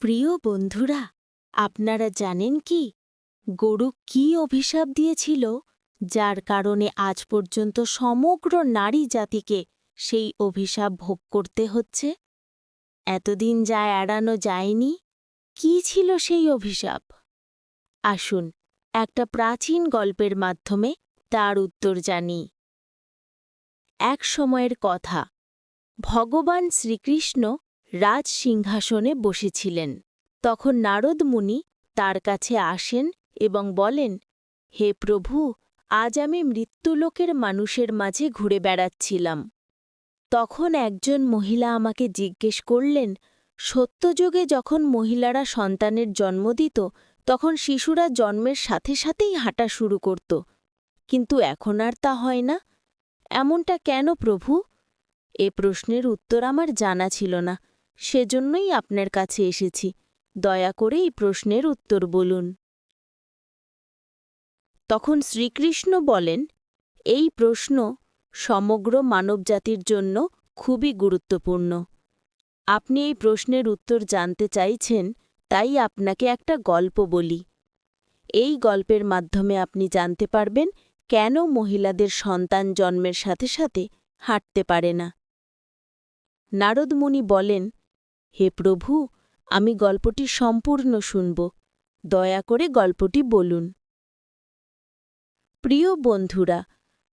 প্রিয় বন্ধুরা, আপনারা জানেন কি? গরু কি অভিশাপ দিয়েছিল, যার কারণে আজ পর্যন্ত সমগ্র নারী জাতিকে সেই অভিশাপ ভোগ করতে হচ্ছে? এতদিন যা এড়ানো যায়নি, কি ছিল সেই অভিশাপ? আসুন, একটা প্রাচীন গল্পের মাধ্যমে তার উত্তর জানি। এক সময়ের কথা, ভগবান শ্রীকৃষ্ণ রাজ সিংহাসনে বসেছিলেন। তখন নারদ মুনি তার কাছে আসেন এবং বলেন, হে প্রভু, আজ আমি মৃত্যুলোকের মানুষের মাঝে ঘুরে বেড়াচ্ছিলাম। তখন একজন মহিলা আমাকে জিজ্ঞেস করলেন, সত্যযুগে যখন মহিলারা সন্তানের জন্ম দিত, তখন শিশুরা জন্মের সাথে সাথেই হাঁটা শুরু করত। কিন্তু এখন আর তা হয় না। এমনটা কেন প্রভু? এ প্রশ্নের উত্তর আমার জানা ছিল না। সেজন্যই আপনার কাছে এসেছি। দয়া করে এই প্রশ্নের উত্তর বলুন। তখন শ্রীকৃষ্ণ বলেন, এই প্রশ্ন সমগ্র মানবজাতির জন্য খুবই গুরুত্বপূর্ণ। আপনি এই প্রশ্নের উত্তর জানতে চাইছেন, তাই আপনাকে একটা গল্প বলি। এই গল্পের মাধ্যমে আপনি জানতে পারবেন কেন মহিলাদের সন্তান জন্মের সাথে সাথে হাঁটতে পারে না। নারদমুনি বলেন হে প্রভু, আমি গল্পটি সম্পূর্ণ শুনব। দয়া করে গল্পটি বলুন। প্রিয় বন্ধুরা,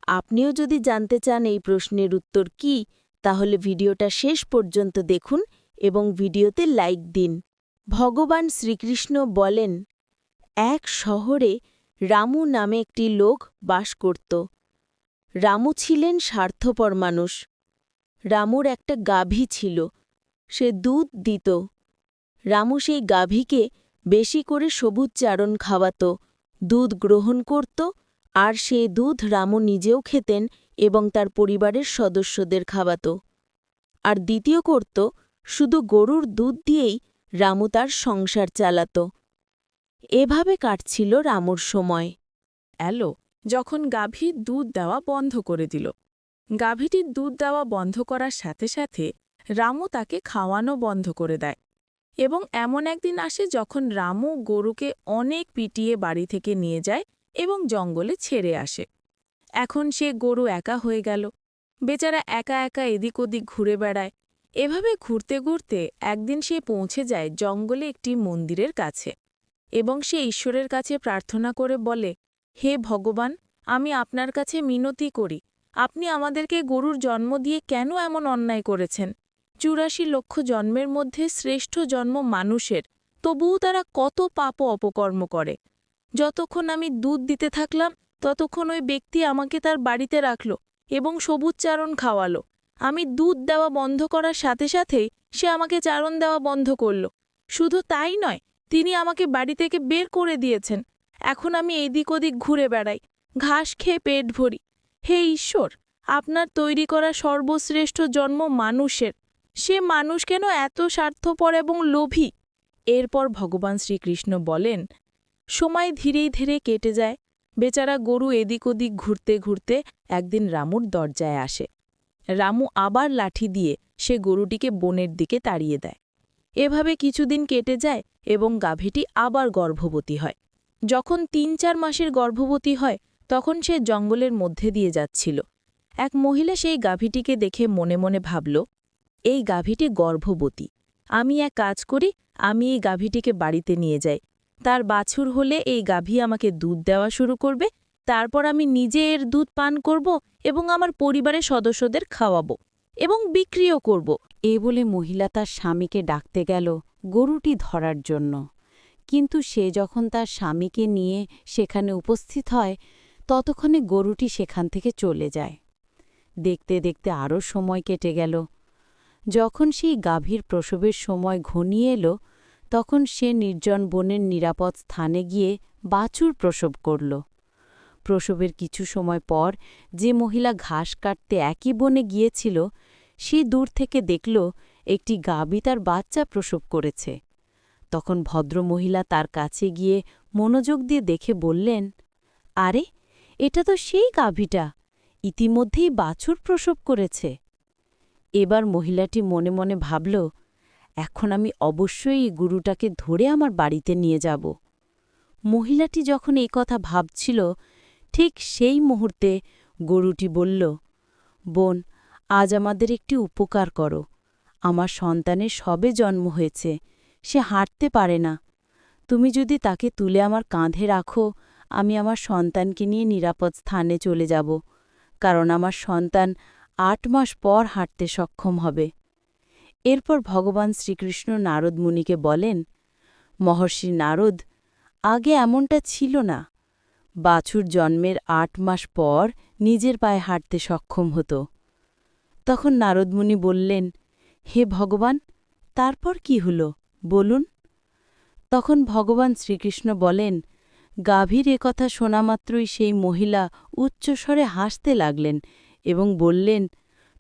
আপনিও যদি জানতে চান এই প্রশ্নের উত্তর কি, তাহলে ভিডিওটা শেষ পর্যন্ত দেখুন এবং ভিডিওতে লাইক দিন। ভগবান শ্রীকৃষ্ণ বলেন, এক শহরে রামু নামে একটি লোক বাস করত। রামু ছিলেন স্বার্থপর মানুষ। রামুর একটা গাভী ছিল। সে দুধ দিত। রামু সেই গাভীকে বেশি করে সবুজ চারণ খাওয়াত, দুধ গ্রহণ করত আর সে দুধ রামু নিজেও খেতেন এবং তার পরিবারের সদস্যদের খাওয়াত। আর দ্বিতীয় করত, শুধু গরুর দুধ দিয়েই রামু তার সংসার চালাত। এভাবে কাটছিল রামুর সময়। এলো যখন গাভী দুধ দেওয়া বন্ধ করে দিল। গাভীটির দুধ দেওয়া বন্ধ করার সাথে সাথে রামু তাকে খাওয়ানো বন্ধ করে দেয় এবং এমন একদিন আসে যখন রামু গরুকে অনেক পিটিয়ে বাড়ি থেকে নিয়ে যায় এবং জঙ্গলে ছেড়ে আসে। এখন সে গরু একা হয়ে গেল। বেচারা একা একা এদিক ওদিক ঘুরে বেড়ায়। এভাবে ঘুরতে ঘুরতে একদিন সে পৌঁছে যায় জঙ্গলে একটি মন্দিরের কাছে এবং সে ঈশ্বরের কাছে প্রার্থনা করে বলে, হে ভগবান, আমি আপনার কাছে মিনতি করি। আপনি আমাদেরকে গরুর জন্ম দিয়ে কেন এমন অন্যায় করেছেন? চুরাশি লক্ষ জন্মের মধ্যে শ্রেষ্ঠ জন্ম মানুষের, তবুও তারা কত পাপ অপকর্ম করে। যতক্ষণ আমি দুধ দিতে থাকলাম, ততক্ষণ ওই ব্যক্তি আমাকে তার বাড়িতে রাখল এবং সবুজ চারণ খাওয়ালো। আমি দুধ দেওয়া বন্ধ করার সাথে সাথেই সে আমাকে চারণ দেওয়া বন্ধ করল। শুধু তাই নয়, তিনি আমাকে বাড়ি থেকে বের করে দিয়েছেন। এখন আমি এদিক ওদিক ঘুরে বেড়াই, ঘাস খেয়ে পেট ভরি। হে ঈশ্বর, আপনার তৈরি করা সর্বশ্রেষ্ঠ জন্ম মানুষের সে মানুষ কেন এত স্বার্থপর এবং লোভী? এরপর ভগবান শ্রীকৃষ্ণ বলেন, সময় ধীরেই ধীরে কেটে যায়। বেচারা গরু এদিক ওদিক ঘুরতে ঘুরতে একদিন রামুর দরজায় আসে। রামু আবার লাঠি দিয়ে সে গরুটিকে বনের দিকে তাড়িয়ে দেয়। এভাবে কিছুদিন কেটে যায় এবং গাভীটি আবার গর্ভবতী হয়। যখন তিন চার মাসের গর্ভবতী হয়, তখন সে জঙ্গলের মধ্যে দিয়ে যাচ্ছিল। এক মহিলা সেই গাভীটিকে দেখে মনে মনে ভাবল এই গাভীটি গর্ভবতী। আমি এক কাজ করি, আমি এই গাভীটিকে বাড়িতে নিয়ে যাই। তার বাছুর হলে এই গাভী আমাকে দুধ দেওয়া শুরু করবে, তারপর আমি নিজে এর দুধ পান করব এবং আমার পরিবারের সদস্যদের খাওয়াবো এবং বিক্রিও করব। এ বলে মহিলা তার স্বামীকে ডাকতে গেল গরুটি ধরার জন্য। কিন্তু সে যখন তার স্বামীকে নিয়ে সেখানে উপস্থিত হয়, ততক্ষণে গরুটি সেখান থেকে চলে যায়। দেখতে দেখতে আরও সময় কেটে গেল। যখন সেই গাভীর প্রসবের সময় ঘনিয়ে এলো, তখন সে নির্জন বনের নিরাপদ স্থানে গিয়ে বাছুর প্রসব করল। প্রসবের কিছু সময় পর যে মহিলা ঘাস কাটতে একই বনে গিয়েছিল, সে দূর থেকে দেখল একটি গাবি তার বাচ্চা প্রসব করেছে। তখন ভদ্রমহিলা তার কাছে গিয়ে মনোযোগ দিয়ে দেখে বললেন, আরে, এটা তো সেই গাভীটা। ইতিমধ্যেই বাছুর প্রসব করেছে। এবার মহিলাটি মনে মনে ভাবল, এখন আমি অবশ্যই এই গুরুটাকে ধরে আমার বাড়িতে নিয়ে যাব। মহিলাটি যখন এই কথা ভাবছিল, ঠিক সেই মুহূর্তে গরুটি বলল, বোন, আজ আমাদের একটি উপকার করো। আমার সন্তানের সবে জন্ম হয়েছে, সে হাঁটতে পারে না। তুমি যদি তাকে তুলে আমার কাঁধে রাখো, আমি আমার সন্তানকে নিয়ে নিরাপদ স্থানে চলে যাব, কারণ আমার সন্তান আট মাস পর হাঁটতে সক্ষম হবে। এরপর ভগবান শ্রীকৃষ্ণ নারদ মুনিকে বলেন, মহর্ষি নারদ, আগে এমনটা ছিল না। বাছুর জন্মের আট মাস পর নিজের পায়ে হাঁটতে সক্ষম হতো। তখন নারদমুনি বললেন, হে ভগবান, তারপর কি হল? বলুন। তখন ভগবান শ্রীকৃষ্ণ বলেন, গাভীর কথা শোনামাত্রই সেই মহিলা উচ্চস্বরে হাসতে লাগলেন। এবং বললেন,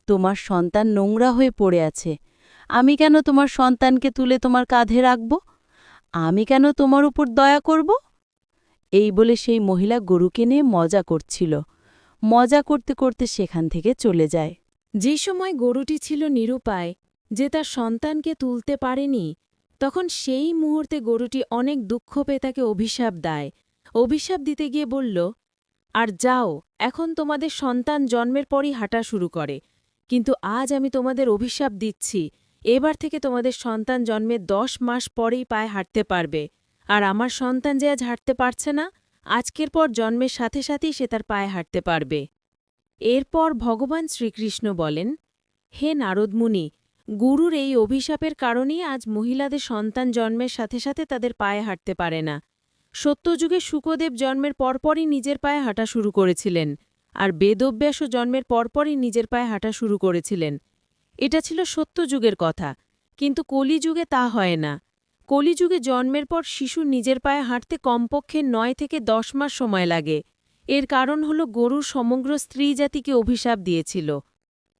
তোমার সন্তান নোংরা হয়ে পড়ে আছে। আমি কেন তোমার সন্তানকে তুলে তোমার কাঁধে রাখব? আমি কেন তোমার উপর দয়া করব? এই বলে সেই মহিলা গরুকে নিয়ে মজা করছিল। মজা করতে করতে সেখান থেকে চলে যায়। যে সময় গরুটি ছিল নিরুপায়, যে তার সন্তানকে তুলতে পারেনি, তখন সেই মুহূর্তে গরুটি অনেক দুঃখ পেয়ে তাকে অভিশাপ দেয়। অভিশাপ দিতে গিয়ে বলল আর যাও, এখন তোমাদের সন্তান জন্মের পরই হাঁটা শুরু করে। কিন্তু আজ আমি তোমাদের অভিশাপ দিচ্ছি, এবার থেকে তোমাদের সন্তান জন্মের দশ মাস পরেই পায়ে হাঁটতে পারবে। আর আমার সন্তান যে আজ হাঁটতে পারছে না, আজকের পর জন্মের সাথে সাথেই সে তার পায়ে হাঁটতে পারবে। এরপর ভগবান শ্রীকৃষ্ণ বলেন, হে নারদমুনি, গুরুর এই অভিশাপের কারণেই আজ মহিলাদের সন্তান জন্মের সাথে সাথে তাদের পায়ে হাঁটতে পারে না। সত্যযুগে শুকদেব জন্মের পরপরই নিজের পায়ে হাঁটা শুরু করেছিলেন আর বেদব্যাসও জন্মের পরপরই নিজের পায়ে হাঁটা শুরু করেছিলেন। এটা ছিল সত্যযুগের কথা, কিন্তু কলিযুগে তা হয় না। কলিযুগে জন্মের পর শিশু নিজের পায়ে হাঁটতে কমপক্ষে নয় থেকে দশ মাস সময় লাগে। এর কারণ হল গরুর সমগ্র স্ত্রী জাতিকে অভিশাপ দিয়েছিল।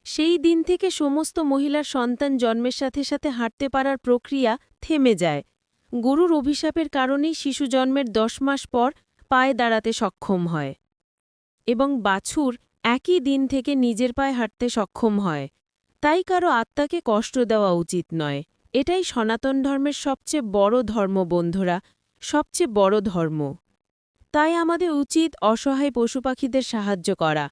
সেই দিন থেকে সমস্ত মহিলার সন্তান জন্মের সাথে সাথে হাঁটতে পারার প্রক্রিয়া থেমে যায়। গরুর অভিশাপের কারণেই শিশু জন্মের দশ মাস পর পায়ে দাঁড়াতে সক্ষম হয় এবং বাছুর একই দিন থেকে নিজের পায়ে হাঁটতে সক্ষম হয়। তাই কারও আত্মাকে কষ্ট দেওয়া উচিত নয়। এটাই সনাতন ধর্মের সবচেয়ে বড় ধর্ম বন্ধুরা, সবচেয়ে বড় ধর্ম। তাই আমাদের উচিত অসহায় পশুপাখিদের সাহায্য করা।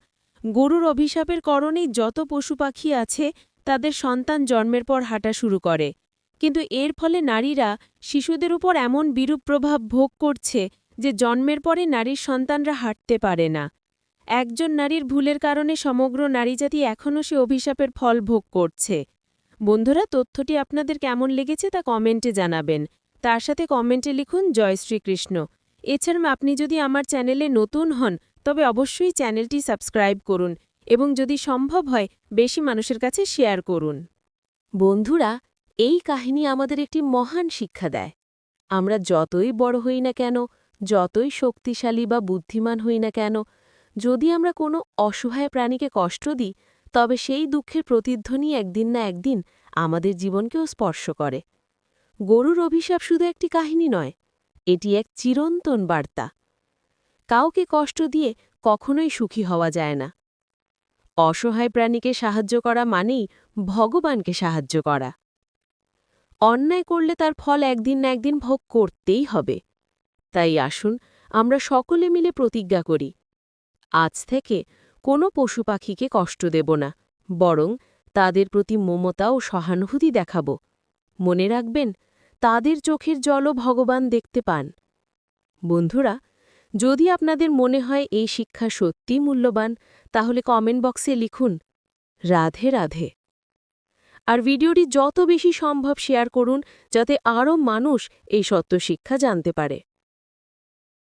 গরুর অভিশাপের কারণেই যত পশুপাখি আছে, তাদের সন্তান জন্মের পর হাঁটা শুরু করে। কিন্তু এর ফলে নারীরা শিশুদের উপর এমন বিরূপ প্রভাব ভোগ করছে যে জন্মের পরে নারীর সন্তানরা হাঁটতে পারে না। একজন নারীর ভুলের কারণে সমগ্র নারীজাতি এখনও সে অভিশাপের ফল ভোগ করছে। বন্ধুরা, তথ্যটি আপনাদের কেমন লেগেছে তা কমেন্টে জানাবেন। তার সাথে কমেন্টে লিখুন, জয় শ্রীকৃষ্ণ। এছাড়া আপনি যদি আমার চ্যানেলে নতুন হন, তবে অবশ্যই চ্যানেলটি সাবস্ক্রাইব করুন এবং যদি সম্ভব হয়, বেশি মানুষের কাছে শেয়ার করুন। বন্ধুরা এই কাহিনী আমাদের একটি মহান শিক্ষা দেয়। আমরা যতই বড় হই না কেন, যতই শক্তিশালী বা বুদ্ধিমান হই না কেন, যদি আমরা কোনো অসহায় প্রাণীকে কষ্ট দিই, তবে সেই দুঃখের প্রতিধ্বনি একদিন না একদিন আমাদের জীবনকেও স্পর্শ করে। গরুর অভিশাপ শুধু একটি কাহিনী নয়, এটি এক চিরন্তন বার্তা। কাউকে কষ্ট দিয়ে কখনোই সুখী হওয়া যায় না। অসহায় প্রাণীকে সাহায্য করা মানেই ভগবানকে সাহায্য করা। অন্যায় করলে তার ফল একদিন না একদিন ভোগ করতেই হবে। তাই আসুন, আমরা সকলে মিলে প্রতিজ্ঞা করি। আজ থেকে কোনো পশু পাখিকে কষ্ট দেব না, বরং তাদের প্রতি মমতা ও সহানুভূতি দেখাব। মনে রাখবেন, তাদের চোখের জলও ভগবান দেখতে পান। বন্ধুরা, যদি আপনাদের মনে হয় এই শিক্ষা সত্যি মূল্যবান, তাহলে কমেন্ট বক্সে লিখুন, রাধে রাধে। আর ভিডিওটি যত বেশি সম্ভব শেয়ার করুন, যাতে আরও মানুষ এই সত্য শিক্ষা জানতে পারে।